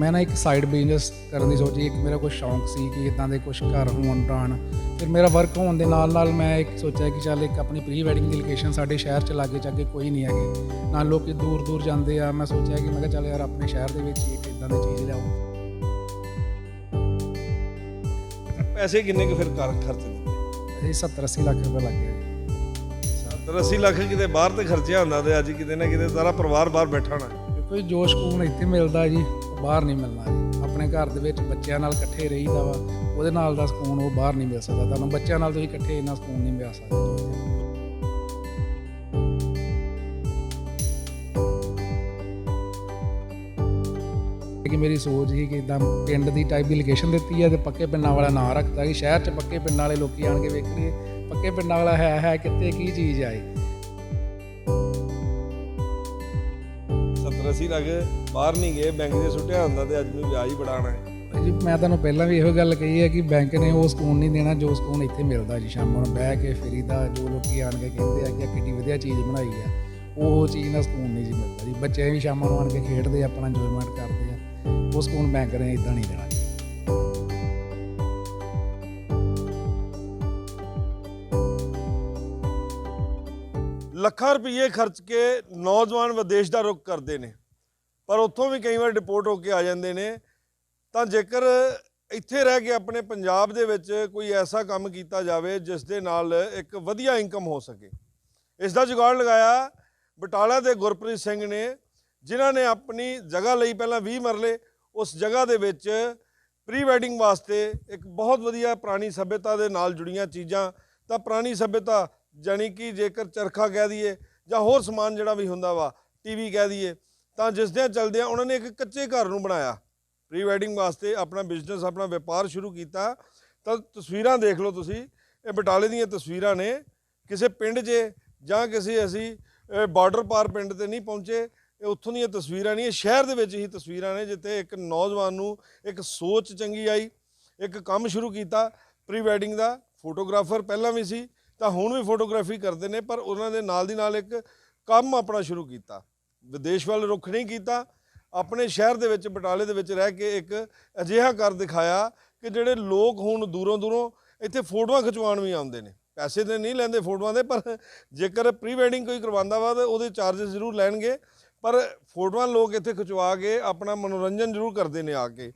ਮੈਂ ਨਾ ਇੱਕ ਸਾਈਡ ਬਿਜ਼ਨਸ ਕਰਨ ਦੀ ਸੋਚੀ ਇੱਕ ਮੇਰਾ ਕੋਈ ਸ਼ੌਂਕ ਸੀ ਕਿ ਇਦਾਂ ਦੇ ਕੁਝ ਘਰ ਹੋਣ ਰਾਣ ਫਿਰ ਮੇਰਾ ਵਰਕ ਹੋਣ ਦੇ ਨਾਲ ਨਾਲ ਮੈਂ ਇੱਕ ਸੋਚਿਆ ਕਿ ਚੱਲ ਇੱਕ ਆਪਣੀ ਪ੍ਰੀ ਵੈਡਿੰਗ ਦੀ ਲੋਕੇਸ਼ਨ ਸਾਡੇ ਸ਼ਹਿਰ 'ਚ ਲਾਗੇ ਚਾਗੇ ਕੋਈ ਨਹੀਂ ਹੈਗੀ। ਨਾਲ ਲੋਕੀ ਦੂਰ ਦੂਰ ਜਾਂਦੇ ਆ ਮੈਂ ਸੋਚਿਆ ਕਿ ਮੈਂ ਕਿਹਾ ਚੱਲ ਯਾਰ ਆਪਣੇ ਸ਼ਹਿਰ ਦੇ ਵਿੱਚ ਇੱਕ ਇਦਾਂ ਦੀ ਚੀਜ਼ ਲਿਆਓ ਪੈਸੇ ਕਿੰਨੇ ਕੁ ਫਿਰ ਕਰ ਖਰਚ ਦਿੱਤੇ ਅਸੀਂ 70 80 ਲੱਖ ਰੁਪਏ ਲੱਗ ਗਿਆ ਜੀ। 70 80 ਲੱਖ ਕਿਤੇ ਬਾਹਰ ਤੇ ਖਰਚਿਆ ਹੁੰਦਾ ਤੇ ਅੱਜ ਕਿਤੇ ਨਾ ਕਿਤੇ ਸਾਰਾ ਪਰਿਵਾਰ ਬਾਹਰ ਬੈਠਾ ਹੋਣਾ। ਕੋਈ ਜੋਸ਼ ਸਕੂਨ ਇੱਥੇ ਮਿਲਦਾ ਜੀ ਬਾਹਰ ਨਹੀਂ ਮਿਲਣਾ ਜੀ। ਆਪਣੇ ਘਰ ਦੇ ਵਿੱਚ ਬੱਚਿਆਂ ਨਾਲ ਇਕੱਠੇ ਰਹੀਦਾ ਵਾ, ਉਹਦੇ ਨਾਲ ਦਾ ਸਕੂਨ ਉਹ ਬਾਹਰ ਨਹੀਂ ਮਿਲ ਸਕਦਾ। ਤੁਹਾਨੂੰ ਬੱਚਿਆਂ ਨਾਲ ਤੁਸੀਂ ਇਕੱਠੇ ਇੰਨਾ ਸਕੂਨ ਨਹੀਂ ਮਿਲ ਸਕਦਾ। ਕਿ ਮੇਰੀ ਸੋਚ ਸੀ ਕਿ ਇਦਾਂ ਪਿੰਡ ਦੀ ਟਾਈਪ ਦੀ ਲੋਕੇਸ਼ਨ ਦਿੱਤੀ ਹੈ ਤੇ ਪੱਕੇ ਪਿੰਡਾਂ ਵਾਲਾ ਨਾਂ ਰੱਖਤਾ ਕਿ ਸ਼ਹਿਰ 'ਚ ਪੱਕੇ ਪਿੰਡਾਂ ਵਾਲੇ ਲੋਕੀ ਆਣ ਕੇ ਵੇਖ ਲਈਏ। ਪੱਕੇ ਪਿੰਡਾਂ ਵਾਲਾ ਹੈ ਹੈ ਕਿੱਥੇ, ਕੀ ਚੀਜ਼ ਆਏ 70 80 ਲੱਖ ਬਾਹਰ ਨਹੀਂ ਗਏ ਬੈਂਕ 'ਚ ਸੁੱਟਿਆ ਹੁੰਦਾ ਤੇ ਅੱਜ ਨੂੰ ਵਿਆਜ ਹੀ ਬੜਾਣਾ ਹੈ। ਜੀ ਮੈਂ ਤੁਹਾਨੂੰ ਪਹਿਲਾਂ ਵੀ ਇਹੋ ਗੱਲ ਕਹੀ ਹੈ ਕਿ ਬੈਂਕ ਨੇ ਉਹ ਸਕੂਨ ਨਹੀਂ ਦੇਣਾ ਜੋ ਸਕੂਨ ਇੱਥੇ ਮਿਲਦਾ ਜੀ ਸ਼ਾਮ ਨੂੰ ਬਹਿ ਕੇ ਫਰੀਦਾ ਜੋ ਲੋਕੀ ਆਣ ਕੇ ਕਹਿੰਦੇ ਆ ਕਿ ਕਿੰਨੀ ਵਧੀਆ ਚੀਜ਼ ਬਣਾਈ ਆ ਉਹ ਚੀਜ਼ ਦਾ ਸਕੂਨ ਨਹੀਂ ਜੀ ਮਿਲਦਾ ਜੀ। ਬੱਚੇ ਵੀ ਸ਼ਾਮਾਂ ਨੂੰ ਆਣ ਕੇ ਖੇਡਦੇ ਆ, ਆਪਣਾ ਇੰਜੋਇਮੈਂਟ ਕਰਦੇ ਆ ਉਹ ਸਕੂਨ ਬੈਂਕ ਨੇ ਇਦਾਂ ਨਹੀਂ ਦੇਣਾ ਲੱਖਾਂ ਰੁਪਏ ਖਰਚ ਕੇ ਨੌਜਵਾਨ ਵਿਦੇਸ਼ ਦਾ ਰੁਖ ਕਰਦੇ ਨੇ। ਪਰ ਉੱਥੋਂ ਵੀ ਕਈ ਵਾਰ ਡਿਪੋਰਟ ਹੋ ਕੇ ਆ ਜਾਂਦੇ ਨੇ। ਤਾਂ ਜੇਕਰ ਇੱਥੇ ਰਹਿ ਕੇ ਆਪਣੇ ਪੰਜਾਬ ਦੇ ਵਿੱਚ ਕੋਈ ਐਸਾ ਕੰਮ ਕੀਤਾ ਜਾਵੇ ਜਿਸ ਦੇ ਨਾਲ ਇੱਕ ਵਧੀਆ ਇਨਕਮ ਹੋ ਸਕੇ। ਇਸ ਦਾ ਜੁਗਾੜ ਲਗਾਇਆ ਬਟਾਲਾ ਦੇ ਗੁਰਪ੍ਰੀਤ ਸਿੰਘ ਨੇ, ਜਿਨ੍ਹਾਂ ਨੇ ਆਪਣੀ ਜਗ੍ਹਾ ਲਈ ਪਹਿਲਾਂ 20 ਮਰਲੇ, ਉਸ ਜਗ੍ਹਾ ਦੇ ਵਿੱਚ ਪ੍ਰੀ ਵੈਡਿੰਗ ਵਾਸਤੇ ਇੱਕ ਬਹੁਤ ਵਧੀਆ ਪੁਰਾਣੀ ਸਭਿਅਤਾ ਦੇ ਨਾਲ ਜੁੜੀਆਂ ਚੀਜ਼ਾਂ। ਤਾਂ ਪੁਰਾਣੀ ਸਭਿਅਤਾ ਜਾਣੀ ਕਿ ਜੇਕਰ ਚਰਖਾ ਕਹਿ ਦਈਏ ਜਾਂ ਹੋਰ ਸਮਾਨ ਜਿਹੜਾ ਵੀ ਹੁੰਦਾ ਵਾ, ਟੀਵੀ ਕਹਿ ਦਈਏ ਤਾਂ ਜਿਸ ਦੇ ਚੱਲਦਿਆਂ ਉਹਨਾਂ ਨੇ ਇੱਕ ਕੱਚੇ ਘਰ ਨੂੰ ਬਣਾਇਆ। ਪ੍ਰੀ ਵੈਡਿੰਗ ਵਾਸਤੇ ਆਪਣਾ ਬਿਜ਼ਨਸ ਆਪਣਾ ਵਪਾਰ ਸ਼ੁਰੂ ਕੀਤਾ। ਤਾਂ ਤਸਵੀਰਾਂ ਦੇਖ ਲਓ ਤੁਸੀਂ। ਇਹ ਬਟਾਲੇ ਦੀਆਂ ਤਸਵੀਰਾਂ ਨੇ। ਕਿਸੇ ਪਿੰਡ 'ਚ ਜਾਂ ਕਿਸੇ ਅਸੀਂ ਬਾਰਡਰ ਪਾਰ ਪਿੰਡ ਤੇ ਨਹੀਂ ਪਹੁੰਚੇ, ਇਹ ਉੱਥੋਂ ਦੀਆਂ ਤਸਵੀਰਾਂ ਨਹੀਂ ਇਹ ਸ਼ਹਿਰ ਦੇ ਵਿੱਚ ਹੀ ਤਸਵੀਰਾਂ ਨੇ, ਜਿੱਥੇ ਇੱਕ ਨੌਜਵਾਨ ਨੂੰ ਇੱਕ ਸੋਚ ਚੰਗੀ ਆਈ, ਇੱਕ ਕੰਮ ਸ਼ੁਰੂ ਕੀਤਾ ਪ੍ਰੀ ਵੈਡਿੰਗ ਦਾ। ਫੋਟੋਗ੍ਰਾਫਰ ਪਹਿਲਾਂ ਵੀ ਸੀ, ਤਾਂ ਹੁਣ ਵੀ ਫੋਟੋਗ੍ਰਾਫੀ ਕਰਦੇ ਨੇ, ਪਰ ਉਹਨਾਂ ਦੇ ਨਾਲ ਦੀ ਨਾਲ ਇੱਕ ਕੰਮ ਆਪਣਾ ਸ਼ੁਰੂ ਕੀਤਾ। ਵਿਦੇਸ਼ ਵੱਲ ਰੁਖ ਨਹੀਂ ਕੀਤਾ, ਆਪਣੇ ਸ਼ਹਿਰ ਦੇ ਵਿੱਚ, ਬਟਾਲੇ ਦੇ ਵਿੱਚ ਰਹਿ ਕੇ ਇੱਕ ਅਜਿਹਾ ਕਰ ਦਿਖਾਇਆ ਕਿ ਜਿਹੜੇ ਲੋਕ ਹੁਣ ਦੂਰੋਂ ਦੂਰੋਂ ਇੱਥੇ ਫੋਟੋਆਂ ਖਿਚਵਾਉਣ ਵੀ ਆਉਂਦੇ ਨੇ। ਪੈਸੇ ਤੇ ਨਹੀਂ ਲੈਂਦੇ ਫੋਟੋਆਂ ਦੇ, ਪਰ ਜੇਕਰ ਪ੍ਰੀ ਵੈਡਿੰਗ ਕੋਈ ਕਰਵਾਉਂਦਾ ਵਾ ਤਾਂ ਉਹਦੇ ਚਾਰजेस ਜ਼ਰੂਰ ਲੈਣਗੇ। ਪਰ ਫੋਟੋਆਂ ਲੋਕ ਇੱਥੇ ਖਿਚਵਾ ਕੇ ਆਪਣਾ ਮਨੋਰੰਜਨ ਜ਼ਰੂਰ ਕਰਦੇ ਨੇ ਆ ਕੇ।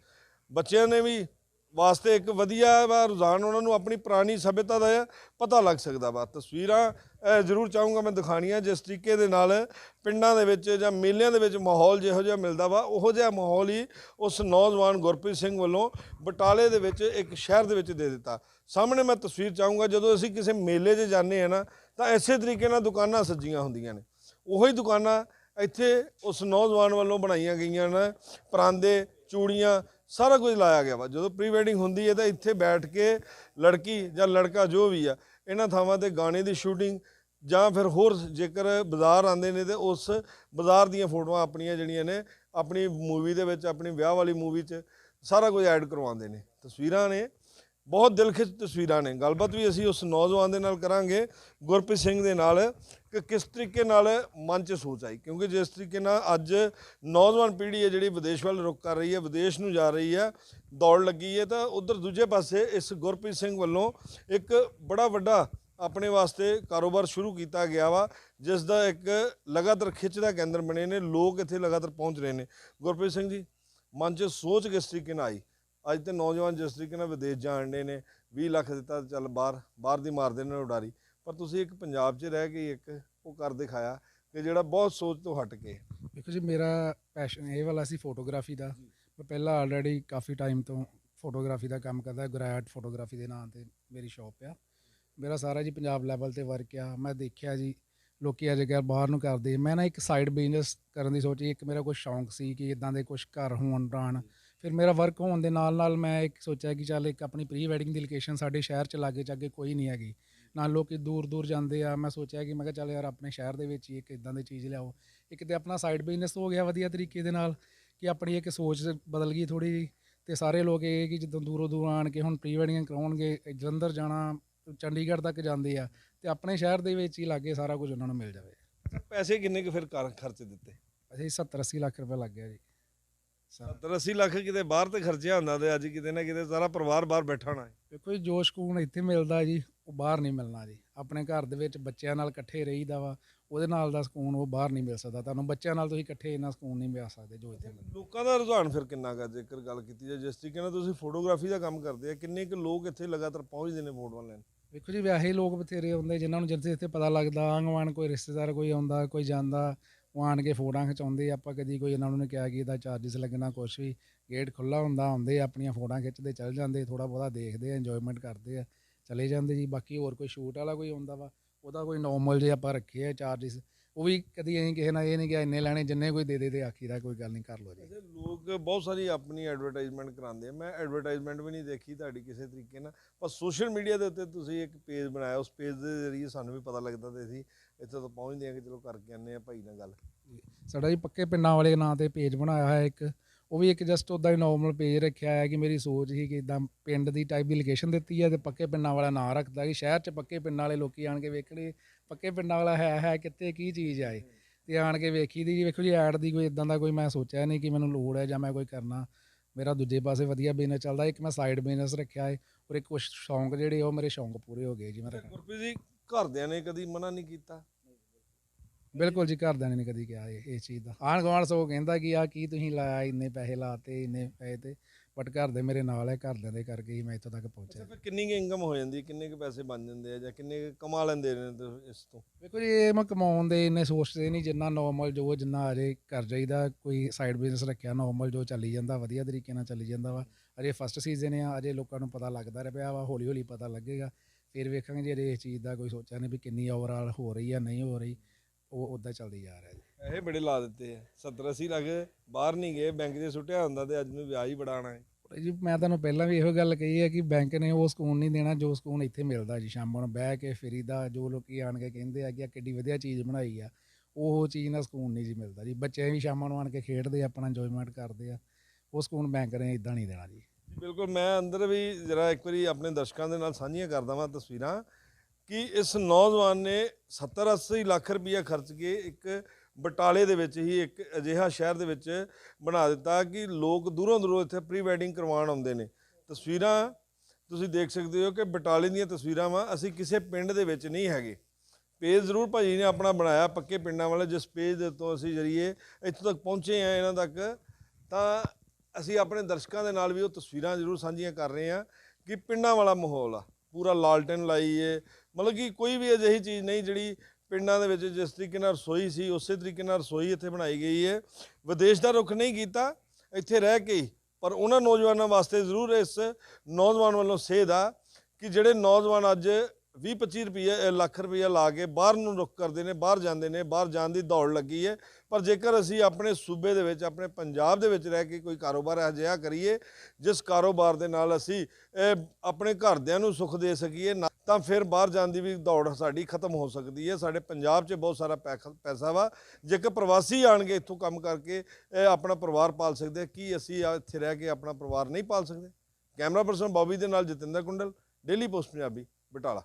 ਬੱਚਿਆਂ ਨੇ ਵੀ ਵਾਸਤੇ ਇੱਕ ਵਧੀਆ ਵਾ ਰੁਝਾਨ ਉਹਨਾਂ ਨੂੰ ਆਪਣੀ ਪੁਰਾਣੀ ਸਭਿਅਤਾ ਦਾ ਪਤਾ ਲੱਗ ਸਕਦਾ ਵਾ। ਤਸਵੀਰਾਂ ਅਹ, ਜ਼ਰੂਰ ਚਾਹੂੰਗਾ ਮੈਂ ਦਿਖਾਣੀਆਂ ਜਿਸ ਤਰੀਕੇ ਦੇ ਨਾਲ ਪਿੰਡਾਂ ਦੇ ਵਿੱਚ ਜਾਂ ਮੇਲਿਆਂ ਦੇ ਵਿੱਚ ਮਾਹੌਲ ਜਿਹੋ ਜਿਹਾ ਮਿਲਦਾ ਵਾ ਉਹੋ ਜਿਹਾ ਮਾਹੌਲ ਹੀ ਉਸ ਨੌਜਵਾਨ ਗੁਰਪ੍ਰੀਤ ਸਿੰਘ ਵੱਲੋਂ ਬਟਾਲੇ ਦੇ ਵਿੱਚ ਇੱਕ ਸ਼ਹਿਰ ਦੇ ਵਿੱਚ ਦੇ ਦਿੱਤਾ। ਸਾਹਮਣੇ ਮੈਂ ਤਸਵੀਰ ਚਾਹੂੰਗਾ ਜਦੋਂ ਅਸੀਂ ਕਿਸੇ ਮੇਲੇ 'ਚ ਜਾਂਦੇ ਆ ਨਾ ਤਾਂ ਇਸੇ ਤਰੀਕੇ ਨਾਲ ਦੁਕਾਨਾਂ ਸੱਜੀਆਂ ਹੁੰਦੀਆਂ ਨੇ। ਉਹੀ ਦੁਕਾਨਾਂ ਇੱਥੇ ਉਸ ਨੌਜਵਾਨ ਵੱਲੋਂ ਬਣਾਈਆਂ ਗਈਆਂ ਨੇ ਪਰਾਂਦੇ ਚੂੜੀਆਂ ਸਾਰਾ ਕੁਝ ਲਾਇਆ ਗਿਆ ਵਾ। ਜਦੋਂ ਪ੍ਰੀ ਵੈਡਿੰਗ ਹੁੰਦੀ ਹੈ ਤਾਂ ਇੱਥੇ ਬੈਠ ਕੇ ਲੜਕੀ ਜਾਂ ਲੜਕਾ ਜੋ ਵੀ ਆ, ਇਹਨਾਂ ਥਾਵਾਂ ਤੇ ਗਾਣੇ ਦੀ ਸ਼ੂਟਿੰਗ ਜਾਂ ਫਿਰ ਹੋਰ ਜੇਕਰ ਬਾਜ਼ਾਰ ਆਉਂਦੇ ਨੇ ਤੇ ਉਸ ਬਾਜ਼ਾਰ ਦੀਆਂ ਫੋਟੋਆਂ ਆਪਣੀਆਂ ਜਿਹੜੀਆਂ ਨੇ, ਆਪਣੀ ਮੂਵੀ ਦੇ ਵਿੱਚ, ਆਪਣੀ ਵਿਆਹ ਵਾਲੀ ਮੂਵੀ 'ਚ ਸਾਰਾ ਕੁਝ ਐਡ ਕਰਵਾਉਂਦੇ ਨੇ। ਤਸਵੀਰਾਂ ਨੇ ਬਹੁਤ ਦਿਲਖਿੱਚ ਤਸਵੀਰਾਂ ਨੇ। ਗੱਲਬਾਤ ਵੀ ਅਸੀਂ ਉਸ ਨੌਜਵਾਨ ਦੇ ਨਾਲ ਕਰਾਂਗੇ, ਗੁਰਪ੍ਰੀਤ ਸਿੰਘ ਦੇ ਨਾਲ, ਕਿ ਕਿਸ ਤਰੀਕੇ ਨਾਲ ਮਨ 'ਚ ਸੋਚ ਆਈ? ਕਿਉਂਕਿ ਜਿਸ ਤਰੀਕੇ ਨਾਲ ਅੱਜ ਨੌਜਵਾਨ ਪੀੜ੍ਹੀ ਹੈ ਜਿਹੜੀ ਵਿਦੇਸ਼ ਵੱਲ ਰੁਕ ਕਰ ਰਹੀ ਹੈ, ਵਿਦੇਸ਼ ਨੂੰ ਜਾ ਰਹੀ ਹੈ, ਦੌੜ ਲੱਗੀ ਹੈ, ਤਾਂ ਉਧਰ ਦੂਜੇ ਪਾਸੇ ਇਸ ਗੁਰਪ੍ਰੀਤ ਸਿੰਘ ਵੱਲੋਂ ਇੱਕ ਬੜਾ ਵੱਡਾ ਆਪਣੇ ਵਾਸਤੇ ਕਾਰੋਬਾਰ ਸ਼ੁਰੂ ਕੀਤਾ ਗਿਆ ਵਾ, ਜਿਸ ਦਾ ਇੱਕ ਲਗਾਤਾਰ ਖਿੱਚ ਦਾ ਕੇਂਦਰ ਬਣੇ ਨੇ, ਲੋਕ ਇੱਥੇ ਲਗਾਤਾਰ ਪਹੁੰਚ ਰਹੇ ਨੇ। ਗੁਰਪ੍ਰੀਤ ਸਿੰਘ ਜੀ, ਮਨ 'ਚ ਸੋਚ ਕਿਸ ਤਰੀਕੇ ਨਾਲ ਆਈ? ਅੱਜ ਤੇ ਨੌਜਵਾਨ ਜਿਸ ਤਰੀਕੇ ਨਾਲ ਵਿਦੇਸ਼ ਜਾਣਦੇ ਨੇ 20 ਲੱਖ ਦਿੱਤਾ ਚੱਲ ਬਾਹਰ ਬਾਹਰ ਦੀ ਮਾਰਦੇ ਨੇ ਉਡਾਰੀ। ਪਰ ਤੁਸੀਂ ਇੱਕ ਪੰਜਾਬ 'ਚ ਰਹਿ ਕੇ ਇੱਕ ਉਹ ਕਰ ਦਿਖਾਇਆ ਕਿ ਜਿਹੜਾ ਬਹੁਤ ਸੋਚ ਤੋਂ ਹਟ ਕੇ। ਦੇਖੋ ਜੀ ਮੇਰਾ ਪੈਸ਼ਨ ਇਹ ਵਾਲਾ ਸੀ ਫੋਟੋਗ੍ਰਾਫੀ ਦਾ। ਮੈਂ ਪਹਿਲਾਂ ਆਲਰੇਡੀ ਕਾਫੀ ਟਾਈਮ ਤੋਂ ਫੋਟੋਗ੍ਰਾਫੀ ਦਾ ਕੰਮ ਕਰਦਾ ਗੁਰਾਇਟ ਫੋਟੋਗ੍ਰਾਫੀ ਦੇ ਨਾਂ ਤੇ ਮੇਰੀ ਸ਼ਾਪ ਆ। ਮੇਰਾ ਸਾਰਾ ਜੀ ਪੰਜਾਬ ਲੈਵਲ ਤੇ ਵਰਕ ਆ। ਮੈਂ ਦੇਖਿਆ ਜੀ ਲੋਕੀ ਅੱਜ ਕੱਲ੍ਹ ਬਾਹਰ ਨੂੰ ਕਰਦੇ। ਮੈਂ ਨਾ ਇੱਕ ਸਾਈਡ ਬਿਜ਼ਨਸ ਕਰਨ ਦੀ ਸੋਚੀ। ਇੱਕ ਮੇਰਾ ਕੋਈ ਸ਼ੌਂਕ ਸੀ ਕਿ ਇਦਾਂ ਦੇ ਕੁਝ ਘਰ ਹੋਣ ਰਾਣ ਫਿਰ ਮੇਰਾ ਵਰਕ ਹੋਣ ਦੇ ਨਾਲ ਨਾਲ ਮੈਂ ਇੱਕ ਸੋਚਿਆ ਕਿ ਚੱਲ ਇੱਕ ਆਪਣੀ ਪ੍ਰੀ ਵੈਡਿੰਗ ਦੀ ਲੋਕੇਸ਼ਨ ਸਾਡੇ ਸ਼ਹਿਰ 'ਚ ਲਾਗੇ ਚਾਗੇ ਕੋਈ ਨਹੀਂ ਹੈਗੀ। ਨਾਲ ਲੋਕੀ ਦੂਰ ਦੂਰ ਜਾਂਦੇ ਆ ਮੈਂ ਸੋਚਿਆ ਕਿ ਮੈਂ ਕਿਹਾ ਚੱਲ ਯਾਰ ਆਪਣੇ ਸ਼ਹਿਰ ਦੇ ਵਿੱਚ ਹੀ ਇੱਕ ਇਦਾਂ ਦੀ ਚੀਜ਼ ਲਿਆਓ। ਇੱਕ ਤੇ ਆਪਣਾ ਸਾਈਡ ਬਿਜ਼ਨਸ ਹੋ ਗਿਆ ਵਧੀਆ ਤਰੀਕੇ ਦੇ ਨਾਲ ਕਿ ਆਪਣੀ ਇੱਕ ਸੋਚ ਬਦਲ ਗਈ ਥੋੜੀ ਤੇ ਸਾਰੇ ਲੋਕ ਇਹ ਕਿ ਜਦੋਂ ਦੂਰੋਂ ਦੂਰ ਆਣ ਕੇ ਹੁਣ ਪ੍ਰੀ ਵੈਡਿੰਗ ਕਰਾਉਣਗੇ ਜਲੰਧਰ ਜਾਣਾ ਚੰਡੀਗੜ੍ਹ ਤੱਕ ਜਾਂਦੇ ਆ ਤੇ ਆਪਣੇ ਸ਼ਹਿਰ ਦੇ ਵਿੱਚ ਹੀ ਲਾਗੇ ਸਾਰਾ ਕੁਝ ਉਹਨਾਂ ਨੂੰ ਮਿਲ ਜਾਵੇ। ਪੈਸੇ ਕਿੰਨੇ ਕੁ ਫਿਰ ਕਰ ਖਰਚ ਦਿੱਤੇ? ਅਸੀਂ 70 80 ਲੱਖ ਰੁਪਏ ਲੱਗ ਗਿਆ ਜੀ। 70 80 ਲੱਖ ਕਿਤੇ ਬਾਹਰ ਤੇ ਖਰਚਿਆ ਹੁੰਦਾ ਤੇ ਅੱਜ ਕਿਤੇ ਨਾ ਕਿਤੇ ਸਾਰਾ ਪਰਿਵਾਰ ਬਾਹਰ ਬੈਠਾ ਹੋਣਾ ਹੈ। ਦੇਖੋ ਜੀ ਜੋ ਸਕੂਨ ਇੱਥੇ ਮਿਲਦਾ ਜੀ ਉਹ ਬਾਹਰ ਨਹੀਂ ਮਿਲਣਾ ਜੀ। ਆਪਣੇ ਘਰ ਦੇ ਵਿੱਚ ਬੱਚਿਆਂ ਨਾਲ ਇਕੱਠੇ ਰਹੀਦਾ ਵਾ ਉਹਦੇ ਨਾਲ ਦਾ ਸਕੂਨ ਉਹ ਬਾਹਰ ਨਹੀਂ ਮਿਲ ਸਕਦਾ। ਤੁਹਾਨੂੰ ਬੱਚਿਆਂ ਨਾਲ ਤੁਸੀਂ ਇਕੱਠੇ ਇੰਨਾ ਸਕੂਨ ਨਹੀਂ ਮਿਲ ਸਕਦੇ ਜੋ ਇੱਥੇ ਮਿਲਦਾ। ਲੋਕਾਂ ਦਾ ਰੁਝਾਨ ਫਿਰ ਕਿੰਨਾ ਗਾ ਜੇਕਰ ਗੱਲ ਕੀਤੀ ਜਾਏ ਜਿਸ ਤਰੀਕੇ ਨਾਲ ਤੁਸੀਂ ਫੋਟੋਗ੍ਰਾਫੀ ਦਾ ਕੰਮ ਕਰਦੇ ਆ ਕਿੰਨੇ ਕੁ ਲੋਕ ਇੱਥੇ ਲਗਾਤਾਰ ਪਹੁੰਚਦੇ ਨੇ ਫੋਟੋਆਂ ਲੈਣ? ਵੇਖੋ ਜੀ ਵਿਆਹੇ ਲੋਕ ਬਥੇਰੇ ਹੁੰਦੇ ਜਿਨ੍ਹਾਂ ਨੂੰ ਜਿੱਥੇ ਇੱਥੇ ਪਤਾ ਲੱਗਦਾ ਆਂਗਵਾਨ ਕੋਈ ਰਿਸ਼ਤੇਦਾਰ ਕੋਈ ਆਉਂਦਾ ਕੋਈ ਜਾਂਦਾ ਉਹ ਆਣ ਕੇ ਫੋਟਾਂ ਖਿਚਾਉਂਦੇ, ਆਪਾਂ ਕਦੀ ਕੋਈ ਇਹਨਾਂ ਨੂੰ ਕਿਹਾ ਕਿ ਇਹਦਾ ਚਾਰजेस ਲੱਗਣਾ ਕੁਛ ਵੀ ਗੇਟ ਖੁੱਲਾ ਹੁੰਦਾ ਹੁੰਦੇ ਆਪਣੀਆਂ ਫੋਟਾਂ ਖਿੱਚਦੇ, ਚੱਲ ਜਾਂਦੇ ਥੋੜਾ ਬਹੁਤਾ ਦੇਖਦੇ ਆ ਇੰਜੋਏਮੈਂਟ ਕਰਦੇ ਆ, ਚਲੇ ਜਾਂਦੇ ਜੀ। ਬਾਕੀ ਹੋਰ ਕੋਈ ਸ਼ੂਟ ਵਾਲਾ ਕੋਈ ਹੁੰਦਾ ਵਾ, ਉਹਦਾ ਕੋਈ ਨਾਰਮਲ ਜੇ ਆਪਾਂ ਰੱਖੇ ਆ ਚਾਰजेस ਉਹ ਵੀ ਕਦੀ ਅਸੀਂ ਕਿਸੇ ਨਾਲ ਇਹ ਨਹੀਂ ਕਿ ਇੰਨੇ ਲੈਣੇ ਜਿੰਨੇ ਕੋਈ ਦੇ ਦੇ ਤੇ ਆਖੀਦਾ ਕੋਈ ਗੱਲ ਨਹੀਂ ਕਰ ਲੋ ਜੀ। ਲੋਕ ਬਹੁਤ ਸਾਰੀ ਆਪਣੀ ਐਡਵਰਟਾਈਜ਼ਮੈਂਟ ਕਰਾਉਂਦੇ ਆ। ਮੈਂ ਐਡਵਰਟਾਈਜ਼ਮੈਂਟ ਵੀ ਨਹੀਂ ਦੇਖੀ ਤੁਹਾਡੀ ਕਿਸੇ ਤਰੀਕੇ ਨਾਲ, ਪਰ ਸੋਸ਼ਲ ਮੀਡੀਆ ਦੇ ਉੱਤੇ ਤੁਸੀਂ ਇੱਕ ਪੇਜ ਬਣਾਇਆ, ਉਸ ਪੇਜ ਦੇ ਜ਼ਰੀਏ ਸਾਨੂੰ ਵੀ ਪਤਾ ਲੱਗਦਾ ਤੇ ਸੀ ਇੱਥੇ ਤੋਂ ਪਹੁੰਚਦੇ ਆ ਕਿ ਚਲੋ ਕਰਕੇ ਆਨੇ ਆ ਭਾਈ ਨਾਲ ਗੱਲ। ਸਾਡਾ ਜੀ ਪੱਕੇ ਪਿੰਡਾਂ ਵਾਲੇ ਨਾਂ ਤੇ ਪੇਜ ਬਣਾਇਆ ਹੋਇਆ ਇੱਕ। ਉਹ ਵੀ ਇੱਕ ਜਸਟ ਉਦਾਂ ਹੀ ਨਾਰਮਲ ਪੇਜ ਰੱਖਿਆ ਹੈ ਕਿ ਮੇਰੀ ਸੋਚ ਸੀ ਕਿ ਇਦਾਂ ਪਿੰਡ ਦੀ ਟਾਈਪ ਦੀ ਲੋਕੇਸ਼ਨ ਦਿੱਤੀ ਹੈ ਤੇ ਪੱਕੇ ਪਿੰਡਾਂ ਵਾਲਾ ਨਾਂ ਰੱਖਦਾ ਕਿ ਸ਼ਹਿਰ 'ਚ ਪੱਕੇ ਪਿੰਡਾਂ ਵਾਲੇ ਲੋਕੀ ਆਣ ਕੇ ਵੇਖਣੇ ਪੱਕੇ ਪਿੰਡਾਂ ਵਾਲਾ ਹੈ ਹੈ ਕਿੱਥੇ ਕੀ ਚੀਜ਼ ਆਏ ਤੇ ਆਣ ਕੇ ਵੇਖੀ ਦੀ ਜੀ ਵੇਖੋ ਜੀ ਐਡ ਦੀ ਕੋਈ ਇਦਾਂ ਦਾ ਕੋਈ ਮੈਂ ਸੋਚਿਆ ਨਹੀਂ ਕਿ ਮੈਨੂੰ ਲੋੜ ਹੈ ਜਾਂ ਮੈਂ ਕੋਈ ਕਰਨਾ। ਮੇਰਾ ਦੂਜੇ ਪਾਸੇ ਵਧੀਆ ਬਿਜ਼ਨਸ ਚੱਲਦਾ ਇੱਕ ਮੈਂ ਸਾਈਡ ਬਿਜ਼ਨਸ ਰੱਖਿਆ ਹੈ ਔਰ ਇੱਕ ਕੁਛ ਸ਼ੌਂਕ ਜਿਹੜੇ ਉਹ ਮੇਰੇ ਸ਼ੌਂਕ ਪੂਰੇ ਹੋ ਗਏ ਜੀ ਮੈਂ ਰੱਖਣਾ। ਗੁਰਪ੍ਰੀਤ ਜੀ ਘਰਦਿਆਂ ਨੇ ਕਦੀ ਮਨਾ ਨਹੀਂ ਕੀਤਾ? ਬਿਲਕੁਲ ਜੀ ਘਰਦਿਆਂ ਨੇ ਕਦੀ ਕਿਹਾ ਇਹ ਇਸ ਚੀਜ਼ ਦਾ। ਆਣ ਗੁਆਂਢ ਸੋ ਕਹਿੰਦਾ ਕਿ ਆ ਕੀ ਤੁਸੀਂ ਲਾਇਆ ਇੰਨੇ ਪੈਸੇ ਲਾਤੇ ਇੰਨੇ ਪੈਸੇ ਤੇ ਬਟ ਘਰ ਦੇ ਮੇਰੇ ਨਾਲ ਹੈ ਘਰਦਿਆਂ ਦੇ ਕਰਕੇ ਹੀ ਮੈਂ ਇੱਥੋਂ ਤੱਕ ਪਹੁੰਚਿਆ। ਫਿਰ ਕਿੰਨੀ ਕੁ ਇਨਕਮ ਹੋ ਜਾਂਦੀ ਕਿੰਨੇ ਕੁ ਪੈਸੇ ਬਣ ਜਾਂਦੇ ਆ ਜਾਂ ਕਿੰਨੇ ਕੁ ਕਮਾ ਲੈਂਦੇ ਨੇ ਤੁਸੀਂ ਇਸ ਤੋਂ? ਵੇਖੋ ਜੀ ਇਹ ਮੈਂ ਕਮਾਉਣ ਦੇ ਇੰਨੇ ਸੋਚਦੇ ਨਹੀਂ ਜਿੰਨਾ ਨਾਰਮਲ ਜੋ ਜਿੰਨਾ ਅਜੇ ਕਰ ਜਾਈਦਾ ਕੋਈ ਸਾਈਡ ਬਿਜ਼ਨਸ ਰੱਖਿਆ ਨਾਰਮਲ ਜੋ ਚੱਲੀ ਜਾਂਦਾ ਵਧੀਆ ਤਰੀਕੇ ਨਾਲ ਚੱਲੀ ਜਾਂਦਾ ਵਾ। ਅਜੇ ਫਸਟ ਸੀਜ਼ਨ ਆ ਅਜੇ ਲੋਕਾਂ ਨੂੰ ਪਤਾ ਲੱਗਦਾ ਰਿਹਾ ਵਾ ਹੌਲੀ ਹੌਲੀ ਪਤਾ ਲੱਗੇਗਾ। ਫਿਰ ਵੇਖਾਂਗੇ ਜੇ ਇਸ ਚੀਜ਼ ਦਾ ਕੋਈ ਸੋਚਿਆ ਨਹੀਂ ਵੀ ਕਿੰਨੀ ਓਵਰਆਲ ਹੋ ਰਹੀ ਆ ਨਹੀਂ ਹੋ ਰਹੀ ਉਹ ਉਦਾਂ ਚੱਲਦੀ ਜਾ ਰਿਹਾ ਜੀ। ਇਹ ਬੜੇ ਲਾ ਦਿੱਤੇ ਆ। 70 80 ਲੱਖ ਬਾਹਰ ਨਹੀਂ ਗਏ ਬੈਂਕ 'ਚ ਸੁੱਟਿਆ ਹੁੰਦਾ ਤੇ ਅੱਜ ਨੂੰ ਵਿਆਜ ਹੀ ਬੜਾਣਾ ਹੈ। ਜੀ ਮੈਂ ਤੁਹਾਨੂੰ ਪਹਿਲਾਂ ਵੀ ਇਹੋ ਗੱਲ ਕਹੀ ਹੈ ਕਿ ਬੈਂਕ ਨੇ ਉਹ ਸਕੂਨ ਨਹੀਂ ਦੇਣਾ ਜੋ ਸਕੂਨ ਇੱਥੇ ਮਿਲਦਾ ਜੀ ਸ਼ਾਮਾਂ ਨੂੰ ਬਹਿ ਕੇ ਫਰੀਦਾ ਜੋ ਲੋਕੀ ਆਣ ਕੇ ਕਹਿੰਦੇ ਆ ਕਿ ਆ ਕਿੱਡੀ ਵਧੀਆ ਚੀਜ਼ ਬਣਾਈ ਆ ਉਹ ਚੀਜ਼ ਨਾਲ ਸਕੂਨ ਨਹੀਂ ਜੀ ਮਿਲਦਾ ਜੀ। ਬੱਚੇ ਵੀ ਸ਼ਾਮਾਂ ਨੂੰ ਆਣ ਕੇ ਖੇਡਦੇ ਆ, ਆਪਣਾ ਇੰਜੋਇਮੈਂਟ ਕਰਦੇ ਆ ਉਹ ਸਕੂਨ ਬੈਂਕ ਨੇ ਇਦਾਂ ਨਹੀਂ ਦੇਣਾ ਜੀ। ਬਿਲਕੁਲ, ਮੈਂ ਅੰਦਰ ਵੀ ਜਰਾ ਇੱਕ ਵਾਰੀ ਆਪਣੇ ਦਰਸ਼ਕਾਂ ਦੇ ਨਾਲ ਸਾਂਝੀਆਂ ਕਰਦਾ ਵਾਂ ਤਸਵੀਰਾਂ ਕਿ ਇਸ ਨੌਜਵਾਨ ਨੇ 70 80 ਲੱਖ ਰੁਪਈਆ ਖਰਚ ਕੇ ਇੱਕ ਬਟਾਲੇ ਦੇ ਵਿੱਚ ਹੀ ਇੱਕ ਅਜਿਹਾ ਸ਼ਹਿਰ ਦੇ ਵਿੱਚ ਬਣਾ ਦਿੱਤਾ ਕਿ ਲੋਕ ਦੂਰੋਂ ਦੂਰੋਂ ਇੱਥੇ ਪ੍ਰੀ ਵੈਡਿੰਗ ਕਰਵਾਉਣ ਆਉਂਦੇ ਨੇ। ਤਸਵੀਰਾਂ, ਤੁਸੀਂ ਦੇਖ ਸਕਦੇ ਹੋ ਕਿ ਬਟਾਲੇ ਦੀਆਂ ਤਸਵੀਰਾਂ ਵਾਂ, ਅਸੀਂ ਕਿਸੇ ਪਿੰਡ ਦੇ ਵਿੱਚ ਨਹੀਂ ਹੈਗੇ। ਪੇਜ ਜ਼ਰੂਰ ਭਾਜੀ ਨੇ ਆਪਣਾ ਬਣਾਇਆ, ਪੱਕੇ ਪਿੰਡਾਂ ਵਾਲੇ ਜਿਸ ਪੇਜ ਦੇ ਤੋਂ ਅਸੀਂ ਜਰੀਏ ਇੱਥੋਂ ਤੱਕ ਪਹੁੰਚੇ ਆ ਇਹਨਾਂ ਤੱਕ, ਤਾਂ ਅਸੀਂ ਆਪਣੇ ਦਰਸ਼ਕਾਂ ਦੇ ਨਾਲ ਵੀ ਉਹ ਤਸਵੀਰਾਂ ਜ਼ਰੂਰ ਸਾਂਝੀਆਂ ਕਰ ਰਹੇ ਹਾਂ ਕਿ ਪਿੰਡਾਂ ਵਾਲਾ ਮਾਹੌਲ ਆ, ਪੂਰਾ ਲਾਲਟਨ ਲਾਈ ਏ। ਮਤਲਬ ਕਿ ਕੋਈ ਵੀ ਅਜਿਹੀ ਚੀਜ਼ ਨਹੀਂ ਜਿਹੜੀ ਪਿੰਡਾਂ ਦੇ ਵਿੱਚ ਜਿਸ ਤਰੀਕੇ ਨਾਲ ਰਸੋਈ ਸੀ, ਉਸੇ ਤਰੀਕੇ ਨਾਲ ਰਸੋਈ ਇੱਥੇ ਬਣਾਈ ਗਈ ਹੈ ਵਿਦੇਸ਼ ਦਾ ਰੁਖ ਨਹੀਂ ਕੀਤਾ, ਇੱਥੇ ਰਹਿ ਕੇ ਹੀ। ਪਰ ਉਹਨਾਂ ਨੌਜਵਾਨਾਂ ਵਾਸਤੇ ਜ਼ਰੂਰ ਇਸ ਨੌਜਵਾਨ ਵੱਲੋਂ ਸੇਧ ਆ ਕਿ ਜਿਹੜੇ ਨੌਜਵਾਨ ਅੱਜ 20 25 ਰੁਪਏ ਲੱਖ ਰੁਪਈਆ ਲਾ ਕੇ ਬਾਹਰ ਨੂੰ ਰੁਖ ਕਰਦੇ ਨੇ, ਬਾਹਰ ਜਾਂਦੇ ਨੇ, ਬਾਹਰ ਜਾਣ ਦੀ ਦੌੜ ਲੱਗੀ ਹੈ। ਪਰ ਜੇਕਰ ਅਸੀਂ ਆਪਣੇ ਸੂਬੇ ਦੇ ਵਿੱਚ, ਆਪਣੇ ਪੰਜਾਬ ਦੇ ਵਿੱਚ ਰਹਿ ਕੇ ਕੋਈ ਕਾਰੋਬਾਰ ਅਜਿਹਾ ਕਰੀਏ, ਜਿਸ ਕਾਰੋਬਾਰ ਦੇ ਨਾਲ ਅਸੀਂ ਆਪਣੇ ਘਰਦਿਆਂ ਨੂੰ ਸੁੱਖ ਦੇ ਸਕੀਏ, ਨਾ- ਤਾਂ ਫਿਰ ਬਾਹਰ ਜਾਣ ਦੀ ਵੀ ਦੌੜ ਸਾਡੀ ਖਤਮ ਹੋ ਸਕਦੀ ਹੈ। ਸਾਡੇ ਪੰਜਾਬ 'ਚ ਬਹੁਤ ਸਾਰਾ ਪੈਖ- ਪੈਸਾ ਵਾ। ਜੇਕਰ ਪ੍ਰਵਾਸੀ ਆਣਗੇ ਇੱਥੋਂ ਕੰਮ ਕਰਕੇ ਆਪਣਾ ਪਰਿਵਾਰ ਪਾਲ ਸਕਦੇ ਕੀ ਅਸੀਂ ਇੱਥੇ ਰਹਿ ਕੇ ਆਪਣਾ ਪਰਿਵਾਰ ਨਹੀਂ ਪਾਲ ਸਕਦੇ? ਕੈਮਰਾ ਪਰਸਨ ਬੌਬੀ ਦੇ ਨਾਲ ਜਤਿੰਦਰ ਕੁੰਡਲ, ਡੇਲੀ ਪੋਸਟ ਪੰਜਾਬੀ, ਬਟਾਲਾ।